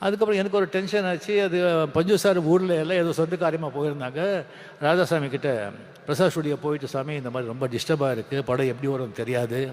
அதுக்கப்புறம் எனக்கு ஒரு டென்ஷன் ஆச்சு. அது பஞ்சு சார் ஊரில் எல்லாம் ஏதோ சொந்த காரியமாக போயிருந்தாங்க. ராதாசாமி கிட்ட பிரசாத் ஸ்டுடியோ போயிட்டு சாமி இந்த மாதிரி ரொம்ப டிஸ்டர்பாக இருக்குது படம் எப்படி வரும்னு தெரியாது.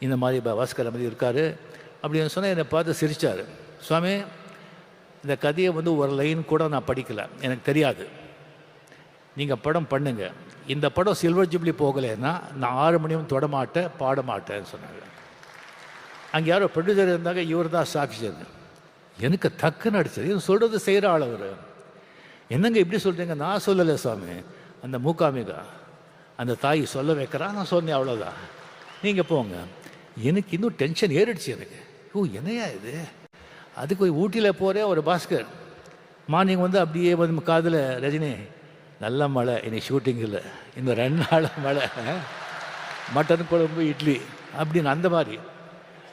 இந்த மாதிரி ப- பாஸ்கர் மாதிரி இருக்கார். அப்படின்னு சொன்னால் என்னை பார்த்து சிரித்தார் சுவாமி இந்த கதையை வந்து ஒரு லைன் கூட நான் படிக்கலை. எனக்கு தெரியாது. நீங்கள் படம் பண்ணுங்கள் இந்த படம் சில்வர் ஜூப்ளி போகலைன்னா நான் ஆறு மணியும் தொடமாட்டேன் பாடமாட்டேன்னு சொன்னாங்க அங்கே யாரோ ப்ரொடியூசர் இருந்தாங்க. இவர் தான் சாட்சியர் எனக்கு டக்குன்னு அடிச்சது. இவன் சொல்கிறது செய்கிற ஆள் அவர். என்னங்க இப்படி சொல்கிறீங்க நான் சொல்லலை சாமி. அந்த மூக்காமிகா அந்த தாய் சொல்ல வைக்கிறா நான் சொன்னேன் அவ்வளோதான் நீங்கள் போங்க. எனக்கு இன்னும் டென்ஷன் ஏறிடுச்சு எனக்கு. ஓ என்னையா இது? அதுக்கு போய் ஊட்டியில் போகிறேன் ஒரு பாஸ்கர். மார்னிங் வந்து அப்படியே வந்து காதில் ரஜினி நல்ல மழை. இன்னைக்கு ஷூட்டிங்கில் இன்னும் இந்த ரெண்டு நாள் மழை. மட்டன் குழம்பு இட்லி அப்படின்னு அந்த மாதிரி.